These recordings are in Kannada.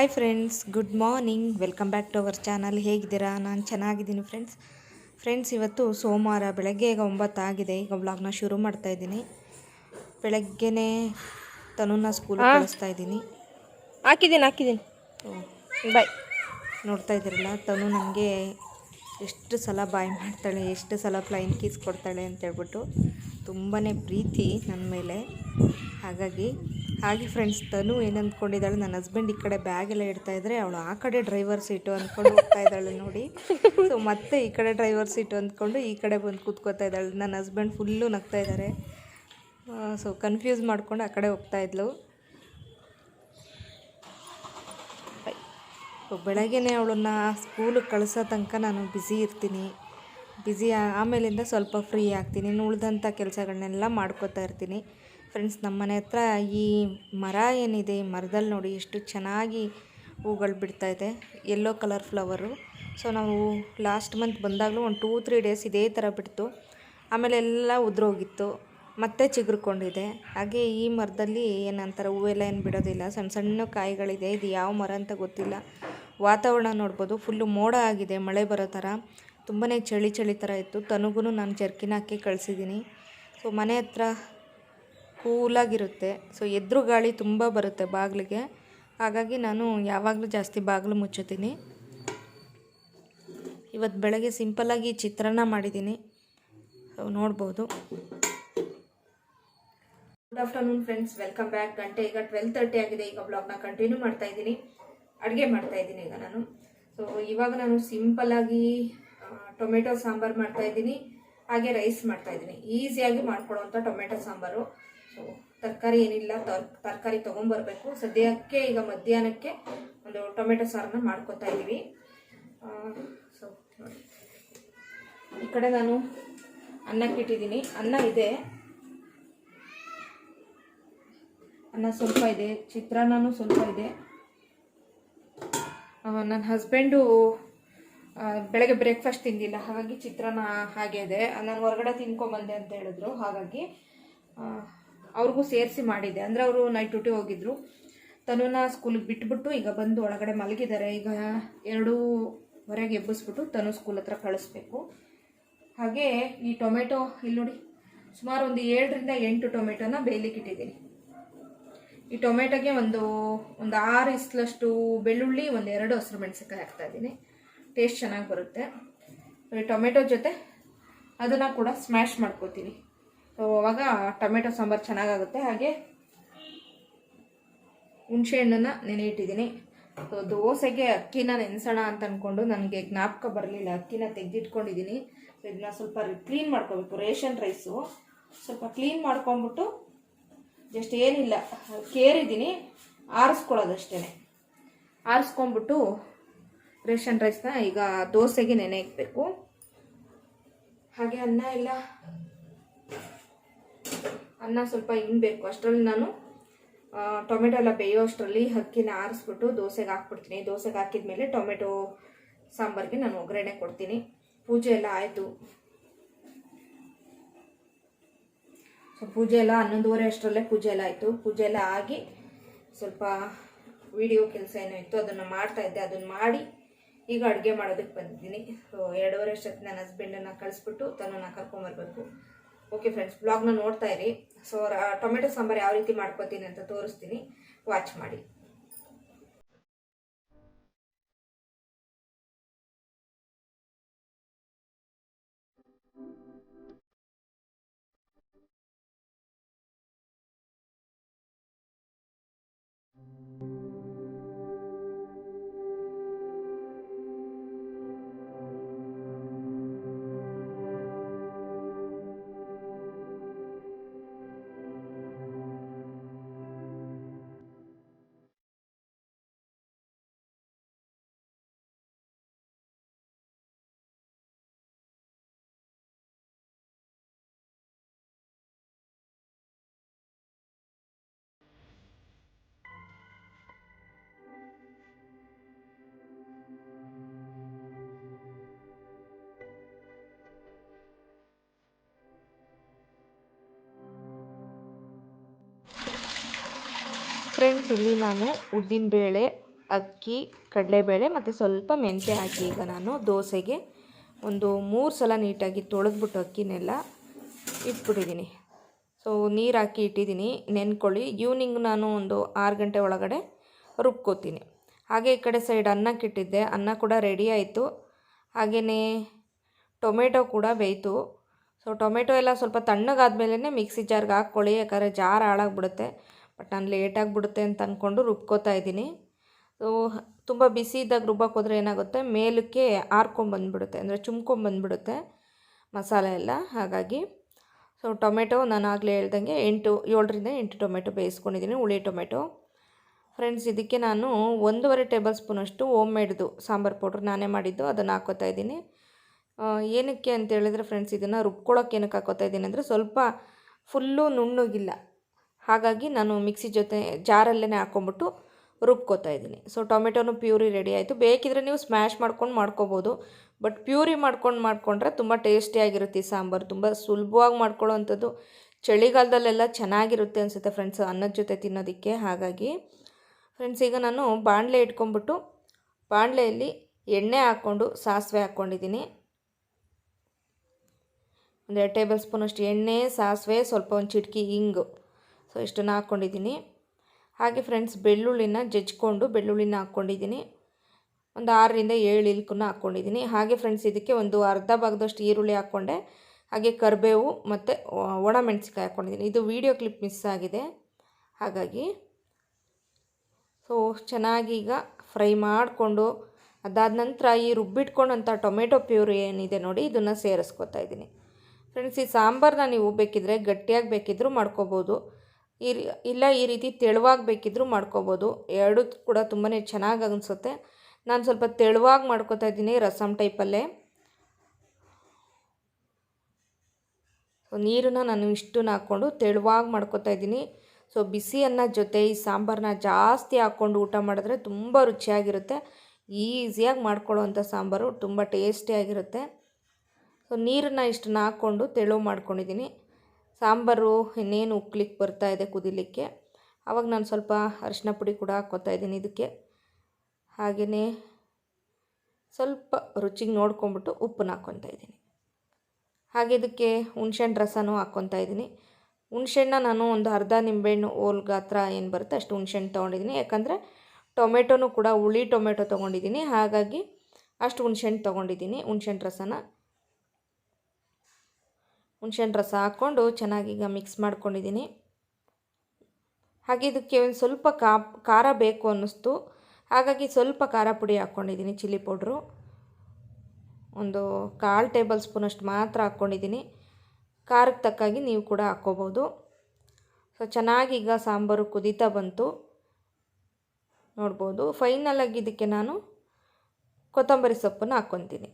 Hi friends good morning welcome back to our channel ಹೇಗಿದ್ದೀರಾ? ನಾನು ಚೆನ್ನಾಗಿದ್ದೀನಿ ಫ್ರೆಂಡ್ಸ್ ಫ್ರೆಂಡ್ಸ್ ಇವತ್ತು ಸೋಮವಾರ ಬೆಳಗ್ಗೆ ಈಗ ಒಂಬತ್ತಾಗಿದೆ. ಈಗ ಬ್ಲಾಗ್ನ ಶುರು ಮಾಡ್ತಾ ಇದ್ದೀನಿ. ಬೆಳಗ್ಗೆನೇ ತನುನ ಸ್ಕೂಲ್ ಕಳಿಸ್ತಾ ಇದ್ದೀನಿ. ಹಾಕಿದ್ದೀನಿ ಹಾಕಿದ್ದೀನಿ. ಬಾಯ್ ನೋಡ್ತಾ ಇದ್ದೀರಲ್ಲ ತನು ನನಗೆ ಎಷ್ಟು ಸಲ ಬಾಯ್ ಮಾಡ್ತಾಳೆ ಎಷ್ಟು ಸಲ ಫ್ಲೈನ್ ಕೀಸ್ ಕೊಡ್ತಾಳೆ ಅಂತ ಹೇಳ್ಬಿಟ್ಟು ತುಂಬಾ ಪ್ರೀತಿ ನನ್ನ ಮೇಲೆ. ಹಾಗಾಗಿ ಹಾಗೆ ಫ್ರೆಂಡ್ಸ್ ತನು ಏನು ಅಂದ್ಕೊಂಡಿದ್ದಾಳೆ ನನ್ನ ಹಸ್ಬೆಂಡ್ ಈ ಕಡೆ ಬ್ಯಾಗ್ ಎಲ್ಲ ಇಡ್ತಾ ಇದ್ರೆ ಅವಳು ಆ ಕಡೆ ಡ್ರೈವರ್ ಸೀಟು ಅಂದ್ಕೊಂಡು ಹೋಗ್ತಾ ಇದ್ದಾಳೆ ನೋಡಿ. ಸೊ ಮತ್ತೆ ಈ ಕಡೆ ಡ್ರೈವರ್ ಸೀಟು ಅಂದ್ಕೊಂಡು ಈ ಕಡೆ ಬಂದು ಕೂತ್ಕೋತಾ ಇದ್ದಾಳೆ. ನನ್ನ ಹಸ್ಬೆಂಡ್ ಫುಲ್ಲು ನಗ್ತಾ ಇದ್ದಾರೆ. ಸೊ ಕನ್ಫ್ಯೂಸ್ ಮಾಡ್ಕೊಂಡು ಆ ಕಡೆ ಹೋಗ್ತಾ ಇದ್ಲು. ಬೆಳಗ್ಗೆನೇ ಅವಳನ್ನ ಸ್ಕೂಲಿಗೆ ಕಳಿಸೋ ತನಕ ನಾನು ಬ್ಯುಸಿ ಇರ್ತೀನಿ. ಬ್ಯುಸಿ ಆಮೇಲಿಂದ ಸ್ವಲ್ಪ ಫ್ರೀ ಆಗ್ತೀನಿ. ಉಳಿದಂಥ ಕೆಲಸಗಳನ್ನೆಲ್ಲ ಮಾಡ್ಕೋತಾ ಇರ್ತೀನಿ. ಫ್ರೆಂಡ್ಸ್ ನಮ್ಮ ಮನೆ ಹತ್ರ ಈ ಮರ ಏನಿದೆ ಮರದಲ್ಲಿ ನೋಡಿ ಎಷ್ಟು ಚೆನ್ನಾಗಿ ಹೂಗಳು ಬಿಡ್ತಾ ಇದೆ. ಯೆಲ್ಲೋ ಕಲರ್ ಫ್ಲವರು ಸೊ ನಾವು ಲಾಸ್ಟ್ ಮಂತ್ ಬಂದಾಗಲೂ ಒಂದು ಟೂ ತ್ರೀ ಡೇಸ್ ಇದೇ ಥರ ಬಿಡ್ತು. ಆಮೇಲೆ ಎಲ್ಲ ಉದುರೋಗಿತ್ತು, ಮತ್ತೆ ಚಿಗುರ್ಕೊಂಡಿದೆ. ಹಾಗೆ ಈ ಮರದಲ್ಲಿ ಏನಂತಾರೆ, ಹೂವೆಲ್ಲ ಏನು ಬಿಡೋದಿಲ್ಲ. ಸಣ್ಣ ಸಣ್ಣ ಕಾಯಿಗಳಿದೆ, ಇದು ಯಾವ ಮರ ಅಂತ ಗೊತ್ತಿಲ್ಲ. ವಾತಾವರಣ ನೋಡ್ಬೋದು ಫುಲ್ಲು ಮೋಡ ಆಗಿದೆ, ಮಳೆ ಬರೋ ಥರ ತುಂಬಾ ಚಳಿ ಚಳಿ ಥರ ಇತ್ತು. ತನಗೂ ನಾನು ಜರ್ಕಿನ ಹಾಕಿ ಕಳಿಸಿದ್ದೀನಿ ಸೊ ಮನೆ ಹತ್ರ ಕೂಲಾಗಿರುತ್ತೆ. ಸೊ ಎದುರು ಗಾಳಿ ತುಂಬ ಬರುತ್ತೆ ಬಾಗಿಲಿಗೆ. ಹಾಗಾಗಿ ನಾನು ಯಾವಾಗಲೂ ಜಾಸ್ತಿ ಬಾಗಿಲು ಮುಚ್ಚುತ್ತೀನಿ. ಇವತ್ತು ಬೆಳಗ್ಗೆ ಸಿಂಪಲ್ಲಾಗಿ ಚಿತ್ರಾನ್ನ ಮಾಡಿದ್ದೀನಿ. ಸೊ ನೋಡ್ಬೋದು. Good afternoon friends welcome back ಗಂಟೆ ಈಗ ಟ್ವೆಲ್ ತರ್ಟಿ ಆಗಿದೆ. ಈಗ ಬ್ಲಾಗ್ನ ಕಂಟಿನ್ಯೂ ಮಾಡ್ತಾ ಇದ್ದೀನಿ. ಅಡುಗೆ ಮಾಡ್ತಾ ಇದ್ದೀನಿ ಈಗ ನಾನು. ಸೊ ಇವಾಗ ನಾನು ಸಿಂಪಲ್ಲಾಗಿ ಟೊಮೆಟೊ ಸಾಂಬಾರು ಮಾಡ್ತಾ ಇದ್ದೀನಿ. ಹಾಗೆ ರೈಸ್ ಮಾಡ್ತಾ ಇದ್ದೀನಿ. ಈಸಿಯಾಗಿ ಮಾಡ್ಕೊಳ್ಳೋವಂಥ ಟೊಮೆಟೊ ಸಾಂಬಾರು. ಸೊ ತರಕಾರಿ ಏನಿಲ್ಲ ತರಕಾರಿ ತೊಗೊಂಬರ್ಬೇಕು. ಸದ್ಯಕ್ಕೆ ಈಗ ಮಧ್ಯಾಹ್ನಕ್ಕೆ ಒಂದು ಟೊಮೆಟೊ ಸಾರನ್ನ ಮಾಡ್ಕೊತಾ ಇದ್ದೀವಿ ಸೊ ಈ ಕಡೆ ನಾನು ಅನ್ನಕ್ಕೆ ಇಟ್ಟಿದ್ದೀನಿ. ಅನ್ನ ಇದೆ. ಅನ್ನ ಸ್ವಲ್ಪ ಇದೆ. ಚಿತ್ರಾನ್ನನೂ ಸ್ವಲ್ಪ ಇದೆ. ನನ್ನ ಹಸ್ಬೆಂಡು ಬೆಳಗ್ಗೆ ಬ್ರೇಕ್ಫಾಸ್ಟ್ ತಿಂದಿಲ್ಲ. ಹಾಗಾಗಿ ಚಿತ್ರಾನ್ನ ಹಾಗೆ ಇದೆ. ನಾನು ಹೊರಗಡೆ ತಿನ್ಕೊಂಬಂದೆ ಅಂತ ಹೇಳಿದ್ರು. ಹಾಗಾಗಿ ಅವ್ರಿಗೂ ಸೇರಿಸಿ ಮಾಡಿದ್ದೆ ಅಂದರೆ ಅವರು ನೈಟ್ ಡ್ಯೂಟಿ ಹೋಗಿದ್ರು. ತನುನ ಸ್ಕೂಲಿಗೆ ಬಿಟ್ಬಿಟ್ಟು ಈಗ ಬಂದು ಒಳಗಡೆ ಮಲಗಿದ್ದಾರೆ ಈಗ ಎರಡೂವರೆಗೆ ಎಬ್ಬಿಸ್ಬಿಟ್ಟು ತನು ಸ್ಕೂಲ್ ಹತ್ರ ಕಳಿಸ್ಬೇಕು. ಹಾಗೆ ಈ ಟೊಮೆಟೊ, ಇಲ್ಲಿ ನೋಡಿ, ಸುಮಾರು ಒಂದು ಏಳರಿಂದ ಎಂಟು ಟೊಮೆಟೊನ ಬೇಯಲಿಕ್ಕೆ ಇಟ್ಟಿದ್ದೀನಿ. ಈ ಟೊಮೆಟೊಗೆ ಒಂದು ಒಂದು ಆರು ಇಸ್ಲಷ್ಟು ಬೆಳ್ಳುಳ್ಳಿ, ಒಂದು ಎರಡು ಹಸಿರು ಮೆಣಸಿನ್ಕಾಯಿ ಹಾಕ್ತಾಯಿದ್ದೀನಿ ಟೇಸ್ಟ್ ಚೆನ್ನಾಗಿ ಬರುತ್ತೆ. ಈ ಟೊಮೆಟೊ ಜೊತೆ ಅದನ್ನು ಕೂಡ ಸ್ಮ್ಯಾಶ್ ಮಾಡ್ಕೋತೀನಿ. ಸೊ ಅವಾಗ ಟೊಮೆಟೊ ಸಾಂಬಾರು ಚೆನ್ನಾಗಾಗುತ್ತೆ. ಹಾಗೆ ಹುಣಸೆ ಹಣ್ಣನ್ನು ನೆನೆ ಇಟ್ಟಿದ್ದೀನಿ ಸೊ ದೋಸೆಗೆ ಅಕ್ಕಿನ ನೆನೆಸೋಣ ಅಂತ ಅಂದ್ಕೊಂಡು ನನಗೆ ಜ್ಞಾಪಕ ಬರಲಿಲ್ಲ. ಅಕ್ಕಿನ ತೆಗೆದಿಟ್ಕೊಂಡಿದ್ದೀನಿ. ಇದನ್ನ ಸ್ವಲ್ಪ ಕ್ಲೀನ್ ಮಾಡ್ಕೋಬೇಕು. Ration rice. ಸ್ವಲ್ಪ ಕ್ಲೀನ್ ಮಾಡ್ಕೊಂಬಿಟ್ಟು ಜಸ್ಟ್ ಏನಿಲ್ಲ, ಕೇರಿದ್ದೀನಿ. ಆರಿಸ್ಕೊಳ್ಳೋದಷ್ಟೇ ಆರಿಸ್ಕೊಂಬಿಟ್ಟು ರೇಷನ್ ರೈಸ್ನ ಈಗ ದೋಸೆಗೆ ನೆನೆ ಹಾಗೆ ಅನ್ನ ಎಲ್ಲ ಅನ್ನ ಸ್ವಲ್ಪ ಇನ್ಬೇಕು ಅಷ್ಟರಲ್ಲಿ ನಾನು ಟೊಮೆಟೊ ಎಲ್ಲ ಬೇಯೋ ಅಷ್ಟರಲ್ಲಿ ಅಕ್ಕಿನ ಆರಿಸ್ಬಿಟ್ಟು ದೋಸೆಗೆ ಹಾಕ್ಬಿಡ್ತೀನಿ. ದೋಸೆಗೆ ಹಾಕಿದ್ಮೇಲೆ ಟೊಮೆಟೊ ಸಾಂಬಾರಿಗೆ ನಾನು ಒಗ್ಗರಣೆ ಕೊಡ್ತೀನಿ. ಪೂಜೆ ಎಲ್ಲ ಆಯಿತು. ಸೊ ಪೂಜೆ ಎಲ್ಲ ಹನ್ನೊಂದುವರೆ ಅಷ್ಟರಲ್ಲೇ ಪೂಜೆ ಎಲ್ಲ ಆಯಿತು. ಪೂಜೆ ಎಲ್ಲ ಆಗಿ ಸ್ವಲ್ಪ ವಿಡಿಯೋ ಕೆಲಸ ಏನೋ ಇತ್ತು, ಅದನ್ನು ಮಾಡ್ತಾ ಇದ್ದೆ. ಅದನ್ನು ಮಾಡಿ ಈಗ ಅಡುಗೆ ಮಾಡೋದಕ್ಕೆ ಬಂದಿದ್ದೀನಿ. ಸೊ ಎರಡೂವರೆ ಅಷ್ಟೊತ್ತು ನನ್ನ ಹಸ್ಬೆಂಡನ್ನು ಕಳಿಸ್ಬಿಟ್ಟು ತನ್ನನ್ನು ಕರ್ಕೊಂಬರ್ಬೇಕು. ಓಕೆ ಫ್ರೆಂಡ್ಸ್ ಬ್ಲಾಗ್ನ ನೋಡ್ತಾ ಇರಿ. ಸೊ ಟೊಮೆಟೊ ಸಾಂಬಾರು ಯಾವ ರೀತಿ ಮಾಡ್ಕೊತೀನಿ ಅಂತ ತೋರಿಸ್ತೀನಿ. ವಾಚ್ ಮಾಡಿ. ಫ್ರೆಂಡ್ಸ್ ಇಲ್ಲಿ ನಾನು ಉದ್ದಿನಬೇಳೆ ಅಕ್ಕಿ, ಕಡಲೆಬೇಳೆ ಮತ್ತು ಸ್ವಲ್ಪ ಮೆಂತ್ಯ ಹಾಕಿ ಈಗ ನಾನು ದೋಸೆಗೆ ಒಂದು ಮೂರು ಸಲ ನೀಟಾಗಿ ತೊಳೆದ್ಬಿಟ್ಟು ಅಕ್ಕಿನೆಲ್ಲ ಇಟ್ಬಿಟ್ಟಿದ್ದೀನಿ. ಸೊ ನೀರು ಹಾಕಿ ಇಟ್ಟಿದ್ದೀನಿ, ನೆನ್ಕೊಳ್ಳಿ. ಈವ್ನಿಂಗ್ ನಾನು ಒಂದು ಆರು ಗಂಟೆ ಒಳಗಡೆ ರುಬ್ಕೋತೀನಿ. ಹಾಗೆ ಈ ಕಡೆ ಸೈಡ್ ಅನ್ನಕ್ಕಿಟ್ಟಿದ್ದೆ ಅನ್ನ ಕೂಡ ರೆಡಿ ಆಯಿತು. ಹಾಗೆಯೇ ಟೊಮೆಟೊ ಕೂಡ ಬೇಯಿತು. ಸೊ ಟೊಮೆಟೊ ಎಲ್ಲ ಸ್ವಲ್ಪ ತಣ್ಣಗಾದ್ಮೇಲೆ ಮಿಕ್ಸಿ ಜಾರ್ಗೆ ಹಾಕ್ಕೊಳ್ಳಿ, ಯಾಕಂದರೆ ಜಾರ್ ಹಾಳಾಗ್ಬಿಡುತ್ತೆ. ಬಟ್ ನಾನು ಲೇಟಾಗಿ ಬಿಡುತ್ತೆ ಅಂತ ಅಂದ್ಕೊಂಡು ರುಬ್ಕೋತಾ ಇದ್ದೀನಿ. ಸೊ ತುಂಬ ಬಿಸಿ ಇದ್ದಾಗ ರುಬ್ಬಕ್ಕೆ ಹೋದರೆ ಏನಾಗುತ್ತೆ? ಮೇಲಕ್ಕೆ ಆರ್ಕೊಂಬಂದ್ಬಿಡುತ್ತೆ ಅಂದರೆ ಚುಮ್ಕೊಂಬಂದ್ಬಿಡುತ್ತೆ ಮಸಾಲೆ ಎಲ್ಲ. ಹಾಗಾಗಿ ಸೊ ಟೊಮೆಟೊ ನಾನು ಆಗಲೇ ಹೇಳ್ದಂಗೆ ಎಂಟು, ಏಳರಿಂದ ಎಂಟು ಟೊಮೆಟೊ ಬೇಯಿಸ್ಕೊಂಡಿದ್ದೀನಿ, ಹುಳಿ ಟೊಮೆಟೊ. ಫ್ರೆಂಡ್ಸ್ ಇದಕ್ಕೆ ನಾನು ಒಂದೂವರೆ ಟೇಬಲ್ ಸ್ಪೂನಷ್ಟು ಓಮ್ ಮೇಡ್ದು ಸಾಂಬಾರು ಪೌಡ್ರ್ ನಾನೇ ಮಾಡಿದ್ದು, ಅದನ್ನು ಹಾಕೋತಾ ಇದ್ದೀನಿ. ಏನಕ್ಕೆ ಅಂತ ಹೇಳಿದ್ರೆ ಫ್ರೆಂಡ್ಸ್ ಇದನ್ನು ರುಬ್ಕೊಳ್ಳೋಕೆ ಏನಕ್ಕೆ ಹಾಕೋತಾ ಇದ್ದೀನಿ ಅಂದರೆ ಸ್ವಲ್ಪ ಫುಲ್ಲು ನುಣ್ಣಗಿಲ್ಲ. ಹಾಗಾಗಿ ನಾನು ಮಿಕ್ಸಿ ಜೊತೆ ಜಾರಲ್ಲೇ ಹಾಕ್ಕೊಂಬಿಟ್ಟು ರುಬ್ಕೋತಾ ಇದ್ದೀನಿ. ಸೊ ಟೊಮೆಟೊನು ಪ್ಯೂರಿ ರೆಡಿ ಆಯಿತು. ಬೇಕಿದ್ರೆ ನೀವು ಸ್ಮ್ಯಾಶ್ ಮಾಡ್ಕೊಂಡು ಮಾಡ್ಕೋಬೋದು. ಬಟ್ ಪ್ಯೂರಿ ಮಾಡ್ಕೊಂಡು ಮಾಡಿಕೊಂಡ್ರೆ ತುಂಬ ಟೇಸ್ಟಿಯಾಗಿರುತ್ತೆ ಈ ಸಾಂಬಾರು. ತುಂಬ ಸುಲಭವಾಗಿ ಮಾಡ್ಕೊಳ್ಳೋ ಅಂಥದ್ದು ಚಳಿಗಾಲದಲ್ಲೆಲ್ಲ ಚೆನ್ನಾಗಿರುತ್ತೆ ಅನಿಸುತ್ತೆ ಫ್ರೆಂಡ್ಸ್ ಅನ್ನದ ಜೊತೆ ತಿನ್ನೋದಕ್ಕೆ. ಹಾಗಾಗಿ ಫ್ರೆಂಡ್ಸ್, ಈಗ ನಾನು ಬಾಣಲೆ ಇಟ್ಕೊಂಬಿಟ್ಟು ಬಾಣಲೆಯಲ್ಲಿ ಎಣ್ಣೆ ಹಾಕ್ಕೊಂಡು ಸಾಸಿವೆ ಹಾಕ್ಕೊಂಡಿದ್ದೀನಿ. ಒಂದು ಎರಡು ಟೇಬಲ್ ಸ್ಪೂನಷ್ಟು ಎಣ್ಣೆ, ಸಾಸಿವೆ, ಸ್ವಲ್ಪ ಒಂದು ಚಿಟಕಿ, ಹಿಂಗು. ಸೊ, ಇಷ್ಟನ್ನು ಹಾಕ್ಕೊಂಡಿದ್ದೀನಿ. ಹಾಗೆ ಫ್ರೆಂಡ್ಸ್ ಬೆಳ್ಳುಳ್ಳಿನ ಜಜ್ಕೊಂಡು ಬೆಳ್ಳುಳ್ಳಿನ ಹಾಕ್ಕೊಂಡಿದ್ದೀನಿ. ಒಂದು ಆರರಿಂದ ಏಳು ಇಲ್ಕನ್ನು ಹಾಕ್ಕೊಂಡಿದ್ದೀನಿ. ಹಾಗೆ ಫ್ರೆಂಡ್ಸ್ ಇದಕ್ಕೆ ಒಂದು ಅರ್ಧ ಭಾಗದಷ್ಟು ಈರುಳ್ಳಿ ಹಾಕ್ಕೊಂಡೆ. ಹಾಗೆ ಕರಿಬೇವು ಮತ್ತು ಒಣ ಮೆಣಸಿಕಾಯಿ ಹಾಕ್ಕೊಂಡಿದ್ದೀನಿ. ಇದು ವೀಡಿಯೋ ಕ್ಲಿಪ್ ಮಿಸ್ ಆಗಿದೆ. ಹಾಗಾಗಿ ಸೊ ಚೆನ್ನಾಗಿ ಈಗ ಫ್ರೈ ಮಾಡಿಕೊಂಡು, ಅದಾದ ನಂತರ ಈ ರುಬ್ಬಿಟ್ಕೊಂಡಂಥ ಟೊಮೆಟೊ ಪ್ಯೂರಿ ಏನಿದೆ ನೋಡಿ, ಇದನ್ನು ಸೇರಿಸ್ಕೊತಾ ಇದ್ದೀನಿ. ಫ್ರೆಂಡ್ಸ್ ಈ ಸಾಂಬಾರನ್ನ ನೀವು ಬೇಕಿದ್ರೆ ಗಟ್ಟಿಯಾಗಿ ಬೇಕಿದ್ದರೂ ಮಾಡ್ಕೋಬೋದು. ಈ ಇಲ್ಲ ಈ ರೀತಿ ತೆಳುವಾಗಿ ಬೇಕಿದ್ದರೂ ಮಾಡ್ಕೋಬೋದು. ಎರಡೂ ಕೂಡ ತುಂಬಾ ಚೆನ್ನಾಗಿ ಅನಿಸುತ್ತೆ. ನಾನು ಸ್ವಲ್ಪ ತೆಳುವಾಗಿ ಮಾಡ್ಕೋತಾ ಇದ್ದೀನಿ ರಸಮ್ ಟೈಪಲ್ಲೇ. ಸೊ ನೀರನ್ನ ನಾನು ಇಷ್ಟನ್ನ ಹಾಕ್ಕೊಂಡು ತೆಳುವಾಗಿ ಮಾಡ್ಕೋತಾ ಇದ್ದೀನಿ. ಸೊ ಬಿಸಿ ಅನ್ನ ಜೊತೆ ಈ ಸಾಂಬಾರನ್ನ ಜಾಸ್ತಿ ಹಾಕ್ಕೊಂಡು ಊಟ ಮಾಡಿದ್ರೆ ತುಂಬ ರುಚಿಯಾಗಿರುತ್ತೆ. ಈಸಿಯಾಗಿ ಮಾಡ್ಕೊಳ್ಳೋವಂಥ ಸಾಂಬಾರು, ತುಂಬ ಟೇಸ್ಟಿಯಾಗಿರುತ್ತೆ. ಸೊ ನೀರನ್ನು ಇಷ್ಟನ್ನ ಹಾಕ್ಕೊಂಡು ತೆಳು ಮಾಡ್ಕೊಂಡಿದ್ದೀನಿ. ಸಾಂಬಾರು, ಇನ್ನೇನು ಉಕ್ಲಿಕ್ಕೆ ಬರ್ತಾ ಇದೆ ಕುದಿಲಿಕ್ಕೆ. ಆವಾಗ ನಾನು ಸ್ವಲ್ಪ ಅರಿಶಿನ ಪುಡಿ ಕೂಡ ಹಾಕ್ಕೋತಾ ಇದ್ದೀನಿ ಇದಕ್ಕೆ. ಹಾಗೆಯೇ ಸ್ವಲ್ಪ ರುಚಿಗೆ ನೋಡ್ಕೊಂಬಿಟ್ಟು ಉಪ್ಪನ್ನ ಹಾಕ್ಕೊತಾ ಇದ್ದೀನಿ. ಹಾಗೆ ಇದಕ್ಕೆ ಹುಣ್ಸೆಹಣ್ಣು ರಸನೂ ಹಾಕ್ಕೊತಾ ಇದ್ದೀನಿ. ಹುಣ್ಸೆಹಣ್ಣ ನಾನು ಒಂದು ಅರ್ಧ ನಿಂಬೆಹಣ್ಣು ಓಲ್ ಗಾತ್ರ ಏನು ಬರುತ್ತೆ ಅಷ್ಟು ಹುಣ್ಸೆಹಣ್ಣು ತೊಗೊಂಡಿದ್ದೀನಿ. ಯಾಕಂದರೆ ಟೊಮೆಟೊನೂ ಕೂಡ ಹುಳಿ ಟೊಮೆಟೊ ತೊಗೊಂಡಿದ್ದೀನಿ. ಹಾಗಾಗಿ ಅಷ್ಟು ಹುಣ್ಸೆಹಣ್ಣು ತೊಗೊಂಡಿದ್ದೀನಿ, ಹುಣ್ಸೆಹಣ್ಣು ರಸನ. ಹುಣ್ಸೆಹಣ್ಣು ರಸ ಹಾಕ್ಕೊಂಡು ಚೆನ್ನಾಗಿ ಈಗ ಮಿಕ್ಸ್ ಮಾಡ್ಕೊಂಡಿದ್ದೀನಿ. ಹಾಗೆ ಇದಕ್ಕೆ ಒಂದು ಸ್ವಲ್ಪ ಖಾರ ಬೇಕು ಅನ್ನಿಸ್ತು. ಹಾಗಾಗಿ ಸ್ವಲ್ಪ ಖಾರ ಪುಡಿ ಹಾಕ್ಕೊಂಡಿದ್ದೀನಿ, ಚಿಲ್ಲಿ ಪೌಡ್ರು. ಒಂದು ಕಾಲು ಟೇಬಲ್ ಸ್ಪೂನಷ್ಟು ಮಾತ್ರ ಹಾಕ್ಕೊಂಡಿದ್ದೀನಿ. ಖಾರಕ್ಕೆ ತಕ್ಕಾಗಿ ನೀವು ಕೂಡ ಹಾಕ್ಕೋಬೋದು. ಸೊ ಚೆನ್ನಾಗಿ ಈಗ ಸಾಂಬಾರು ಕುದೀತಾ ಬಂತು. ನೋಡ್ಬೋದು. ಫೈನಲಾಗಿ ಇದಕ್ಕೆ ನಾನು ಕೊತ್ತಂಬರಿ ಸೊಪ್ಪನ್ನು ಹಾಕ್ಕೊತೀನಿ.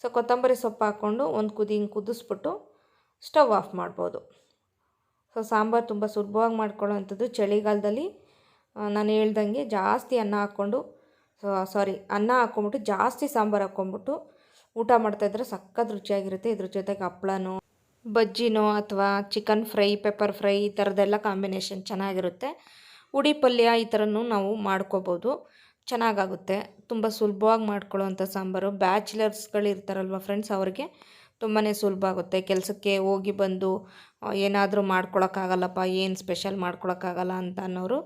ಸೊ ಕೊತ್ತಂಬರಿ ಸೊಪ್ಪು ಹಾಕ್ಕೊಂಡು ಒಂದು ಕುದಿ ಹಿಂಗೆ ಕುದಿಸ್ಬಿಟ್ಟು ಸ್ಟವ್ ಆಫ್ ಮಾಡ್ಬೋದು. ಸೊ, ಸಾಂಬಾರು ತುಂಬ ಸುಲಭವಾಗಿ ಮಾಡ್ಕೊಳ್ಳೋ ಅಂಥದ್ದು ಚಳಿಗಾಲದಲ್ಲಿ ನಾನು ಹೇಳ್ದಂಗೆ ಜಾಸ್ತಿ ಅನ್ನ ಹಾಕ್ಕೊಂಡು ಸಾರಿ ಅನ್ನ ಹಾಕ್ಕೊಂಬಿಟ್ಟು ಜಾಸ್ತಿ ಸಾಂಬಾರು ಹಾಕ್ಕೊಂಬಿಟ್ಟು ಊಟ ಮಾಡ್ತಾಯಿದ್ರೆ ಸಖತ್ ರುಚಿಯಾಗಿರುತ್ತೆ. ಇದ್ರ ಜೊತೆಗೆ ಹಪ್ಳನೋ, ಬಜ್ಜಿನೋ ಅಥವಾ ಚಿಕನ್ ಫ್ರೈ, ಪೆಪ್ಪರ್ ಫ್ರೈ ಈ ಥರದ್ದೆಲ್ಲ ಕಾಂಬಿನೇಷನ್ ಚೆನ್ನಾಗಿರುತ್ತೆ. ಉಡಿ ಪಲ್ಯ ಈ ಥರನೂ ನಾವು ಮಾಡ್ಕೋಬೋದು. ಚೆನ್ನಾಗಾಗುತ್ತೆ. ತುಂಬ ಸುಲಭವಾಗಿ ಮಾಡ್ಕೊಳ್ಳೋವಂಥ ಸಾಂಬಾರು. ಬ್ಯಾಚುಲರ್ಸ್ಗಳು ಇರ್ತಾರಲ್ವ ಫ್ರೆಂಡ್ಸ್ ಅವ್ರಿಗೆ ತುಂಬಾ ಸುಲಭ ಆಗುತ್ತೆ. ಕೆಲಸಕ್ಕೆ ಹೋಗಿ ಬಂದು ಏನಾದರೂ ಮಾಡ್ಕೊಳಕ್ಕಾಗಲ್ಲಪ್ಪ, ಏನು ಸ್ಪೆಷಲ್ ಮಾಡ್ಕೊಳಕ್ಕಾಗಲ್ಲ ಅಂತ ಅನ್ನೋರು,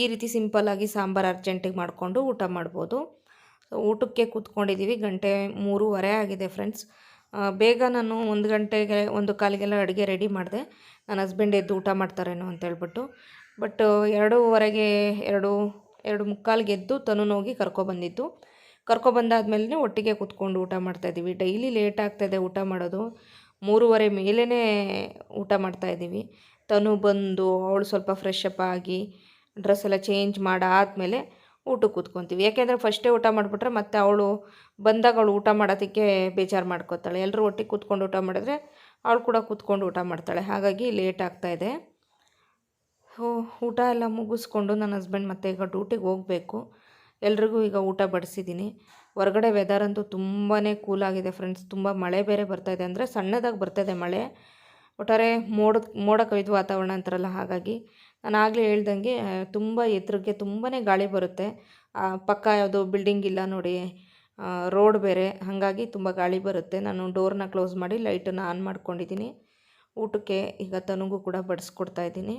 ಈ ರೀತಿ ಸಿಂಪಲ್ಲಾಗಿ ಸಾಂಬಾರು ಅರ್ಜೆಂಟಿಗೆ ಮಾಡಿಕೊಂಡು ಊಟ ಮಾಡ್ಬೋದು. ಊಟಕ್ಕೆ ಕೂತ್ಕೊಂಡಿದ್ದೀವಿ ಗಂಟೆ ಮೂರುವರೆ ಆಗಿದೆ ಫ್ರೆಂಡ್ಸ್ ಬೇಗ ನಾನು ಒಂದು ಗಂಟೆಗೆ, ಒಂದು ಕಾಲಿಗೆಲ್ಲ ಅಡುಗೆ ರೆಡಿ ಮಾಡಿದೆ. ನನ್ನ ಹಸ್ಬೆಂಡ್ ಎದ್ದು ಊಟ ಮಾಡ್ತಾರೇನೋ ಅಂತ ಹೇಳ್ಬಿಟ್ಟು. ಬಟ್ ಎರಡೂವರೆಗೆ, ಎರಡು ಎರಡು ಮುಕ್ಕಾಲಿಗೆ ಎದ್ದು ತನು ಹೋಗಿ ಕರ್ಕೊಬಂದಿದ್ದು ಕರ್ಕೊಬಂದಾದ್ಮೇಲೆ ಒಟ್ಟಿಗೆ ಕೂತ್ಕೊಂಡು ಊಟ ಮಾಡ್ತಾಯಿದ್ದೀವಿ ಡೈಲಿ ಲೇಟ್ ಆಗ್ತಾಯಿದೆ ಊಟ ಮಾಡೋದು. ಮೂರುವರೆ ಮೇಲೇ ಊಟ ಮಾಡ್ತಾಯಿದ್ದೀವಿ ತನು ಬಂದು, ಅವಳು ಸ್ವಲ್ಪ ಫ್ರೆಶ್ ಅಪ್ ಆಗಿ ಡ್ರೆಸ್ ಎಲ್ಲ ಚೇಂಜ್ ಮಾಡಾದಮೇಲೆ ಊಟಕ್ಕೆ ಕೂತ್ಕೊತೀವಿ. ಯಾಕೆಂದರೆ ಫಸ್ಟೇ ಊಟ ಮಾಡಿಬಿಟ್ರೆ ಮತ್ತೆ ಅವಳು ಬಂದಾಗ ಅವಳು ಊಟ ಮಾಡೋದಕ್ಕೆ ಬೇಜಾರು ಮಾಡ್ಕೋತಾಳೆ. ಎಲ್ಲರೂ ಒಟ್ಟಿಗೆ ಕೂತ್ಕೊಂಡು ಊಟ ಮಾಡಿದ್ರೆ ಅವಳು ಕೂಡ ಕೂತ್ಕೊಂಡು ಊಟ ಮಾಡ್ತಾಳೆ. ಹಾಗಾಗಿ ಲೇಟ್ ಆಗ್ತಾಯಿದೆ ಊಟ ಎಲ್ಲ ಮುಗಿಸ್ಕೊಂಡು ನನ್ನ ಹಸ್ಬೆಂಡ್ ಮತ್ತೆ ಈಗ ಡ್ಯೂಟಿಗೆ ಹೋಗಬೇಕು. ಎಲ್ರಿಗೂ ಈಗ ಊಟ ಬಡಿಸಿದ್ದೀನಿ. ಹೊರಗಡೆ ವೆದರ್ ಅಂತೂ ತುಂಬಾ ಕೂಲಾಗಿದೆ ಫ್ರೆಂಡ್ಸ್ ತುಂಬ ಮಳೆ ಬೇರೆ ಬರ್ತಾಯಿದೆ ಅಂದರೆ ಸಣ್ಣದಾಗಿ ಬರ್ತಾಯಿದೆ ಮಳೆ. ಒಟ್ಟಾರೆ ಮೋಡ ಮೋಡ ಕವಿದ ವಾತಾವರಣ ಅಂತಾರಲ್ಲ ಹಾಗಾಗಿ ನಾನು ಆಗಲೇ ಹೇಳ್ದಂಗೆ ತುಂಬ ಎದುರಿಗೆ ತುಂಬಾ ಗಾಳಿ ಬರುತ್ತೆ. ಪಕ್ಕ ಯಾವುದೋ ಬಿಲ್ಡಿಂಗ್ ಇಲ್ಲ ನೋಡಿ ರೋಡ್ ಬೇರೆ. ಹಾಗಾಗಿ ತುಂಬ ಗಾಳಿ ಬರುತ್ತೆ. ನಾನು ಡೋರ್ನ ಕ್ಲೋಸ್ ಮಾಡಿ ಲೈಟನ್ನು ಆನ್ ಮಾಡ್ಕೊಂಡಿದ್ದೀನಿ. ಊಟಕ್ಕೆ ಈಗ ತನಗೂ ಕೂಡ ಬಡಿಸ್ಕೊಡ್ತಾ ಇದ್ದೀನಿ.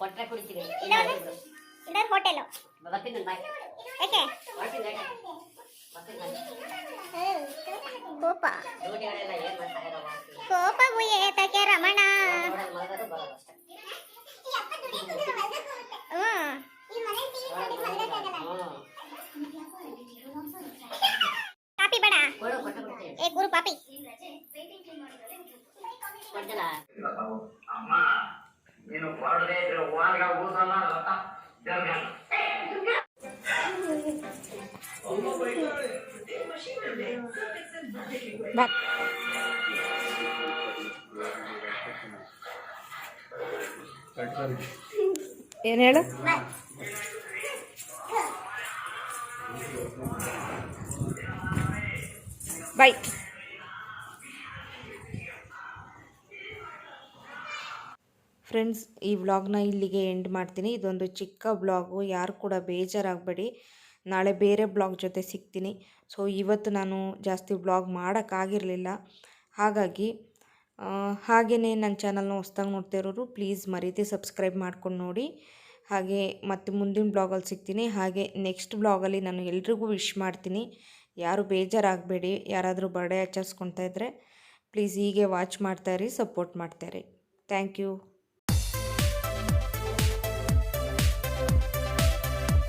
ಕೊಟ್ರೆ ಕುಡಿತೀವಿ ಇದರ ಹೋಟೆಲ್ ಬರ್ತೀನಿ ಬಾಯ್ ಏಕೆ ಬರ್ತೀನಿ ಬರ್ತೀನಿ ಕೋಪ ಡ್ಯೂಟಿಗಳೆಲ್ಲ ಏನು ಮಾಡ್ತಾ ಇರೋವ ಕೋಪ ಗುಯ್ಯೆ ತಕೆ ರಮಣ ನೋಡೋದು ಮಲಗೋದು ಬರೋದು ಅಷ್ಟೇ ಹ್ಮ್ ಹ್ಞೂ ಕಾಪಿ ಬೇಡ ಕೊಡು ಕೊಟ್ಟು ಬಿಡ್ತೀನಿ ಏ ಗುರು ಪಾಪಿ ಕೊಡ್ತಿಲ್ಲ ಅಮ್ಮ ನೀನು ಹೊರಡದೆ ಇದ್ರೆ ಜರ್ಗಲ್ಲ ಬಾ ಏನು ಹೇಳು? ಬಾಯ್ ಫ್ರೆಂಡ್ಸ್ ಈ ವ್ಲಾಗ್ನ ಇಲ್ಲಿಗೆ ಎಂಡ್ ಮಾಡ್ತೀನಿ. ಇದೊಂದು ಚಿಕ್ಕ ಬ್ಲಾಗು ಯಾರು ಕೂಡ ಬೇಜಾರಾಗಬೇಡಿ. ನಾಳೆ ಬೇರೆ ಬ್ಲಾಗ್ ಜೊತೆ ಸಿಗ್ತೀನಿ. ಸೊ ಇವತ್ತು ನಾನು ಜಾಸ್ತಿ ಬ್ಲಾಗ್ ಮಾಡೋಕ್ಕಾಗಿರಲಿಲ್ಲ. ಹಾಗಾಗಿ ಹಾಗೆಯೇ ನನ್ನ ಚಾನಲ್ನ ಹೊಸ್ದಾಗಿ ನೋಡ್ತಾ ಇರೋರು ಪ್ಲೀಸ್ ಮರೀತಿ ಸಬ್ಸ್ಕ್ರೈಬ್ ಮಾಡ್ಕೊಂಡು ನೋಡಿ. ಹಾಗೆ ಮತ್ತು ಮುಂದಿನ ಬ್ಲಾಗಲ್ಲಿ ಸಿಗ್ತೀನಿ. ಹಾಗೆ ನೆಕ್ಸ್ಟ್ ಬ್ಲಾಗಲ್ಲಿ ನಾನು ಎಲ್ರಿಗೂ ವಿಶ್ ಮಾಡ್ತೀನಿ. ಯಾರು ಬೇಜಾರಾಗಬೇಡಿ, ಯಾರಾದರೂ ಬರ್ಡೇ ಆಚರಿಸ್ಕೊತಾ ಇದ್ದರೆ ಪ್ಲೀಸ್ ಹೀಗೆ ವಾಚ್ ಮಾಡ್ತಾಯಿರಿ ಸಪೋರ್ಟ್ ಮಾಡ್ತಾಯಿರಿ ಥ್ಯಾಂಕ್ ಯು